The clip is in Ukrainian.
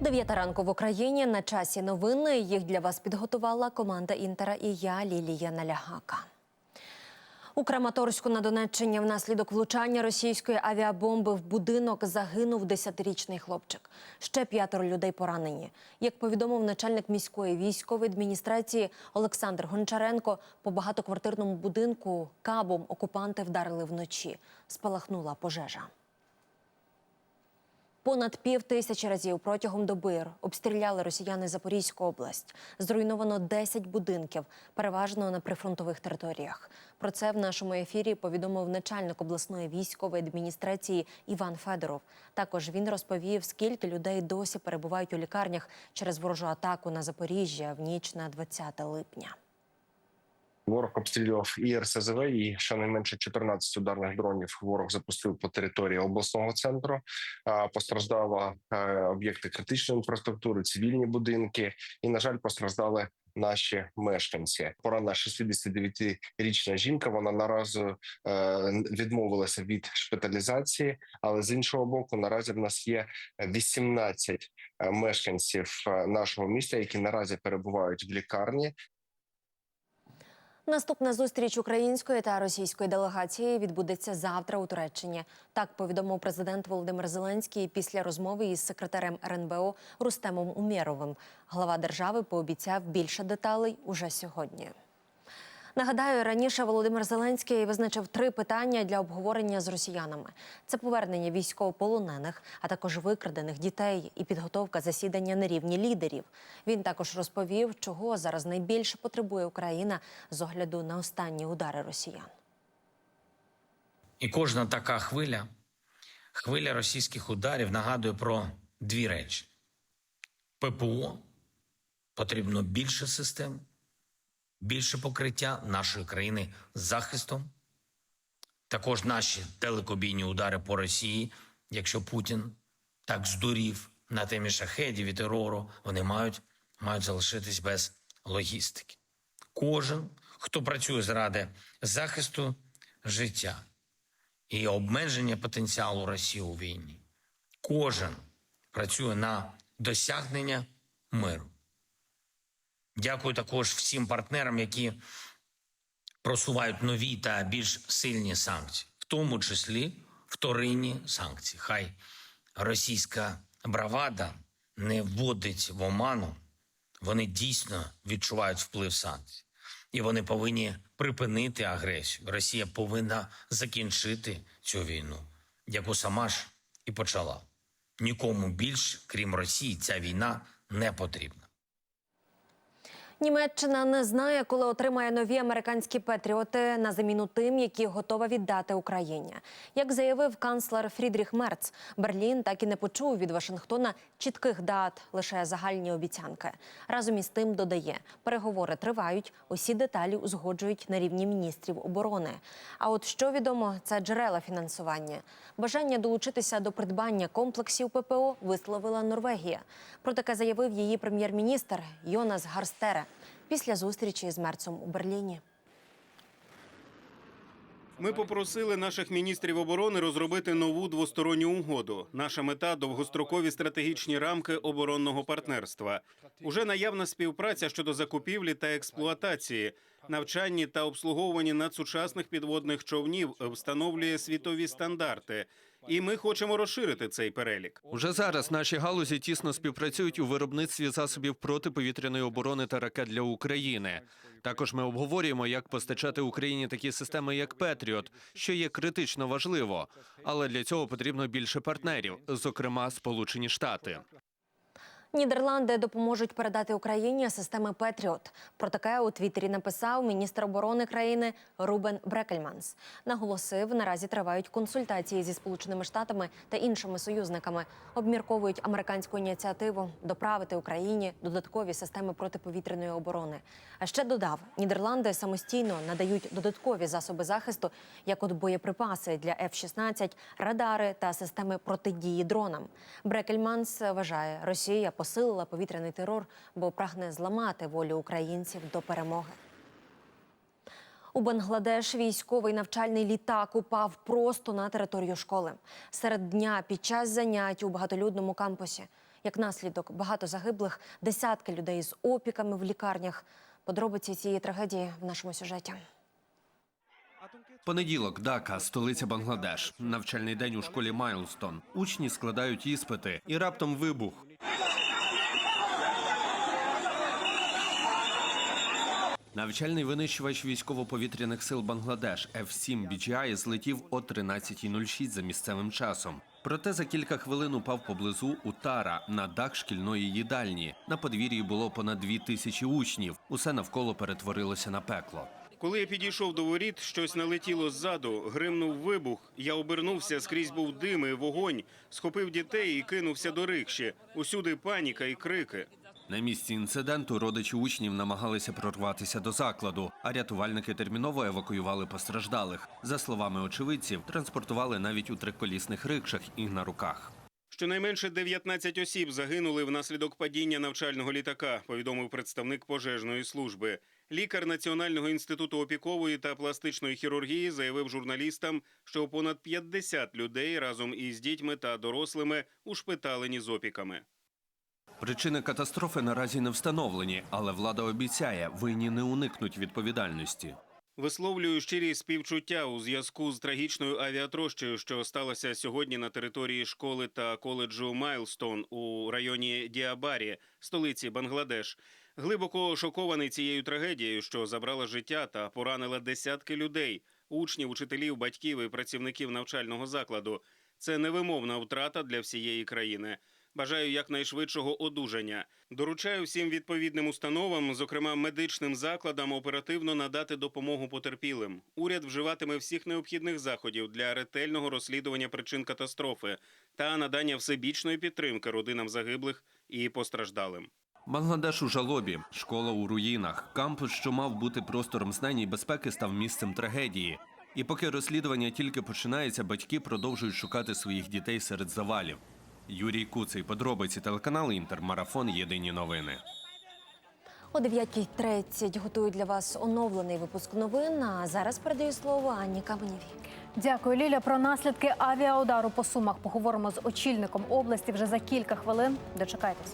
Дев'ята ранку в Україні на часі новини. Їх для вас підготувала команда Інтера і я, Лілія Налягака. У Краматорську на Донеччині внаслідок влучання російської авіабомби в будинок загинув 10-річний хлопчик. Ще п'ятеро людей поранені. Як повідомив начальник міської військової адміністрації Олександр Гончаренко, по багатоквартирному будинку кабом окупанти вдарили вночі. Спалахнула пожежа. Понад пів тисячі разів протягом доби обстріляли росіяни Запорізьку область. Зруйновано 10 будинків, переважно на прифронтових територіях. Про це в нашому ефірі повідомив начальник обласної військової адміністрації Іван Федоров. Також він розповів, скільки людей досі перебувають у лікарнях через ворожу атаку на Запоріжжя в ніч на 20 липня. Ворог обстрілював і РСЗВ, і щонайменше 14 ударних дронів ворог запустив по території обласного центру. Постраждали е, об'єкти критичної інфраструктури, цивільні будинки, і на жаль, постраждали. Наші мешканці порана 69-річна жінка. Вона наразі е, відмовилася від шпиталізації, але з іншого боку, наразі в нас є 18 мешканців е, нашого міста, які наразі перебувають в лікарні. Наступна зустріч української та російської делегації відбудеться завтра у Туреччині. Так повідомив президент Володимир Зеленський після розмови із секретарем РНБО Рустемом Умєровим. Глава держави пообіцяв більше деталей уже сьогодні. Нагадаю, раніше Володимир Зеленський визначив три питання для обговорення з росіянами: це повернення військовополонених, а також викрадених дітей і підготовка засідання на рівні лідерів. Він також розповів, чого зараз найбільше потребує Україна з огляду на останні удари росіян. І кожна така хвиля, хвиля російських ударів нагадує про дві речі: ППО потрібно більше систем, більше покриття нашої країни захистом. Також наші телекобійні удари по Росії, якщо Путін так здурів на темі шахедів і терору, вони мають, мають залишитись без логістики. Кожен, хто працює заради захисту життя і обмеження потенціалу Росії у війні. Кожен працює на досягнення миру. Дякую також всім партнерам, які просувають нові та більш сильні санкції, в тому числі вторинні санкції. Хай російська бравада не вводить в оману, вони дійсно відчувають вплив санкцій. І вони повинні припинити агресію. Росія повинна закінчити цю війну, яку сама ж і почала. Нікому більш, крім Росії, ця війна не потрібна. Німеччина не знає, коли отримає нові американські патріоти на заміну тим, які готова віддати Україні. Як заявив канцлер Фрідріх Мерц, Берлін так і не почув від Вашингтона чітких дат, лише загальні обіцянки. Разом із тим додає, переговори тривають, усі деталі узгоджують на рівні міністрів оборони. А от що відомо, це джерела фінансування. Бажання долучитися до придбання комплексів ППО висловила Норвегія. Про таке заявив її прем'єр-міністр Йонас Гарстере після зустрічі з Мерцем у Берліні. Ми попросили наших міністрів оборони розробити нову двосторонню угоду. Наша мета довгострокові стратегічні рамки оборонного партнерства. Уже наявна співпраця щодо закупівлі та експлуатації, навчанні та обслуговуванні надсучасних підводних човнів встановлює світові стандарти. І ми хочемо розширити цей перелік. Уже зараз наші галузі тісно співпрацюють у виробництві засобів протиповітряної оборони та ракет для України. Також ми обговорюємо, як постачати Україні такі системи, як Петріот, що є критично важливо. Але для цього потрібно більше партнерів, зокрема Сполучені Штати. Нідерланди допоможуть передати Україні системи Петріот. Про таке у Твіттері написав міністр оборони країни Рубен Брекельманс. Наголосив, наразі тривають консультації зі сполученими штатами та іншими союзниками. Обмірковують американську ініціативу доправити Україні додаткові системи протиповітряної оборони. А ще додав, Нідерланди самостійно надають додаткові засоби захисту, як от боєприпаси для F-16, радари та системи протидії дронам. Брекельманс вважає, Росія посилила повітряний терор, бо прагне зламати волю українців до перемоги. У Бангладеш військовий навчальний літак упав просто на територію школи серед дня під час занять у багатолюдному кампусі. Як наслідок, багато загиблих, десятки людей з опіками в лікарнях. Подробиці цієї трагедії в нашому сюжеті. Понеділок, Дака, столиця Бангладеш. Навчальний день у школі Майлстон. Учні складають іспити, і раптом вибух. Навчальний винищувач військово-повітряних сил Бангладеш F-7 BGI злетів о 13.06 за місцевим часом. Проте за кілька хвилин упав поблизу Утара на дах шкільної їдальні. На подвір'ї було понад дві тисячі учнів. Усе навколо перетворилося на пекло. Коли я підійшов до воріт, щось налетіло ззаду, гримнув вибух. Я обернувся, скрізь був дим і вогонь, схопив дітей і кинувся до рикші. Усюди паніка і крики. На місці інциденту родичі учнів намагалися прорватися до закладу, а рятувальники терміново евакуювали постраждалих. За словами очевидців, транспортували навіть у триколісних рикшах і на руках. Щонайменше 19 осіб загинули внаслідок падіння навчального літака, повідомив представник пожежної служби. Лікар Національного інституту опікової та пластичної хірургії заявив журналістам, що понад 50 людей разом із дітьми та дорослими ушпиталені з опіками. Причини катастрофи наразі не встановлені, але влада обіцяє, винні не уникнуть відповідальності. Висловлюю щирі співчуття у зв'язку з трагічною авіатрощею, що сталося сьогодні на території школи та коледжу Майлстон у районі Діабарі, столиці Бангладеш. Глибоко шокований цією трагедією, що забрала життя та поранила десятки людей, учнів, учителів, батьків і працівників навчального закладу. Це невимовна втрата для всієї країни. Бажаю якнайшвидшого одужання. Доручаю всім відповідним установам, зокрема медичним закладам, оперативно надати допомогу потерпілим. Уряд вживатиме всіх необхідних заходів для ретельного розслідування причин катастрофи та надання всебічної підтримки родинам загиблих і постраждалим. Бангладеш у жалобі, школа у руїнах, кампус, що мав бути простором знань і безпеки, став місцем трагедії. І поки розслідування тільки починається, батьки продовжують шукати своїх дітей серед завалів. Юрій Куций, подробиці телеканал Інтермарафон. Єдині новини. О 9.30 готують для вас оновлений випуск новин. А зараз передаю слово Анні Каменєвій. Дякую, Ліля. Про наслідки авіаудару по сумах поговоримо з очільником області вже за кілька хвилин. Дочекайтесь.